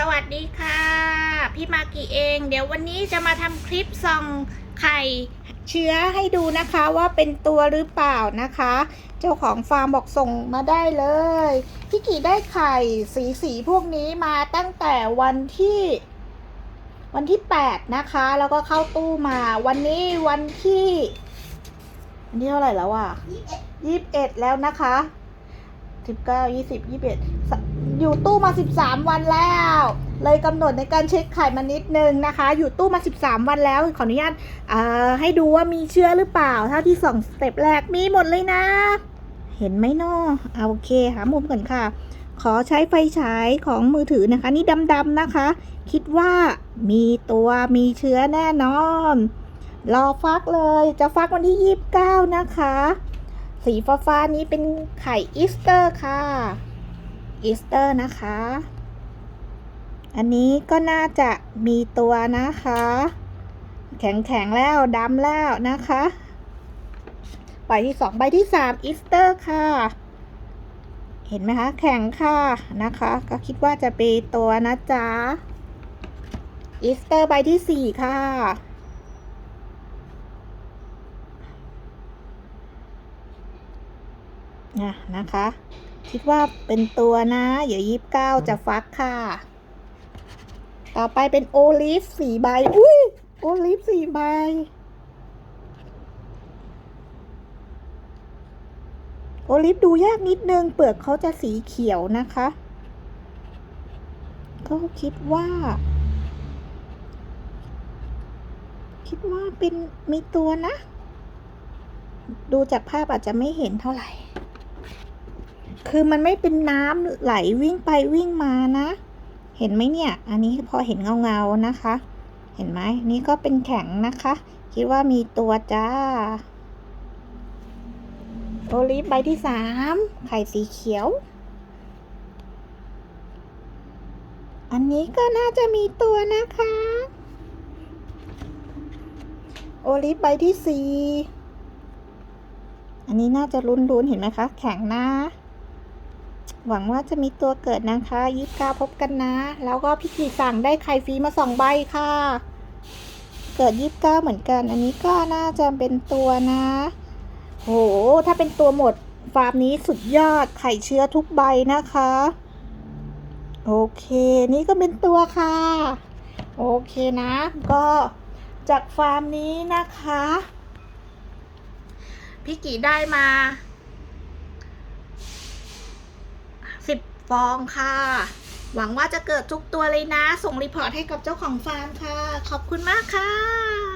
สวัสดีค่ะ พี่มากีเอง เดี๋ยววันนี้จะมาทำคลิปส่องไข่เชื้อให้ดูนะคะว่าเป็นตัวหรือเปล่านะคะ เจ้าของฟาร์มบอกส่งมาได้เลย พี่กีได้ไข่สีสีพวกนี้มาตั้งแต่วันที่ วันที่ 8 นะคะ แล้วก็เข้าตู้มาวันนี้วันที่วันที่เท่าไหร่แล้วอะยี่สิบเอ็ดแล้วนะคะ สิบเก้ายี่สิบยี่สิบเอ็ดอยู่ตู้มาสิบสามวันแล้ว เลยกำหนดในการเช็คไข่มานิดนึงนะคะ อยู่ตู้มาสิบสามวันแล้ว ขออนุญาตให้ดูว่ามีเชื้อหรือเปล่าถ้าที่สองสเต็ปแรกมีหมดเลยนะ เห็นไหมนาะเอาโอเคหามุมก่อนค่ะ ขอใช้ไฟฉายของมือถือนะคะ นี่ดำๆนะคะ คิดว่ามีตัวมีเชื้อแน่นอนรอฟักเลยจะฟักวันที่ 29 นะคะ สีฟ้าฟ้าๆนี้เป็นไข่อีสเตอร์ค่ะ อีสเตอร์นะคะ อันนี้ก็น่าจะมีตัวนะคะ แข็งๆแล้วดำแล้วนะคะใบที่สองใบที่สามอีสเตอร์ค่ะ เห็นไหมคะ แข็งค่ะนะคะ ก็คิดว่าจะเป็นตัวนะจ๊ะอีสเตอร์ใบที่สี่ค่ะ นะนะคะ คิดว่าเป็นตัวนะเดี๋ยวยีิบเก้าจะฟักค่ะ ต่อไปเป็นโอลิฟสี่ใบ อุ้ยโอลิฟสี่ใบโอลิฟดูยากนิดนึง เปลือกเขาจะสีเขียวนะคะ ก็คิดว่า คิดว่าเป็นมีตัวนะ ดูจากภาพอาจจะไม่เห็นเท่าไหร่ คือมันไม่เป็นน้ำไหลวิ่งไปวิ่งมานะ เห็นไหมเนี่ย อันนี้พอเห็นเงาเงาๆนะคะ เห็นไหมนี่ก็เป็นแข็งนะคะ คิดว่ามีตัวจ้า โอลิฟใบที่สามไข่สีเขียว อันนี้ก็น่าจะมีตัวนะคะ โอลิฟใบที่สี่อันนี้น่าจะลุ้นๆเห็นไหมคะ แข็งนะ หวังว่าจะมีตัวเกิดนะคะยิบก้าพบกันนะ แล้วก็พี่กีสั่งได้ไข่ฟรีมาสองใบค่ะ เกิดยิบก้าเหมือนกัน อันนี้ก็น่าจะเป็นตัวนะ โห ถ้าเป็นตัวหมดฟาร์มนี้สุดยอดไข่เชื้อทุกใบนะคะ โอเค นี่ก็เป็นตัวค่ะ โอเคนะ ก็จากฟาร์มนี้นะคะ พี่กีได้มาสิบ ฟองค่ะ หวังว่าจะเกิดทุกตัวเลยนะ ส่งรีพอร์ตให้กับเจ้าของฟาร์มค่ะ ขอบคุณมากค่ะ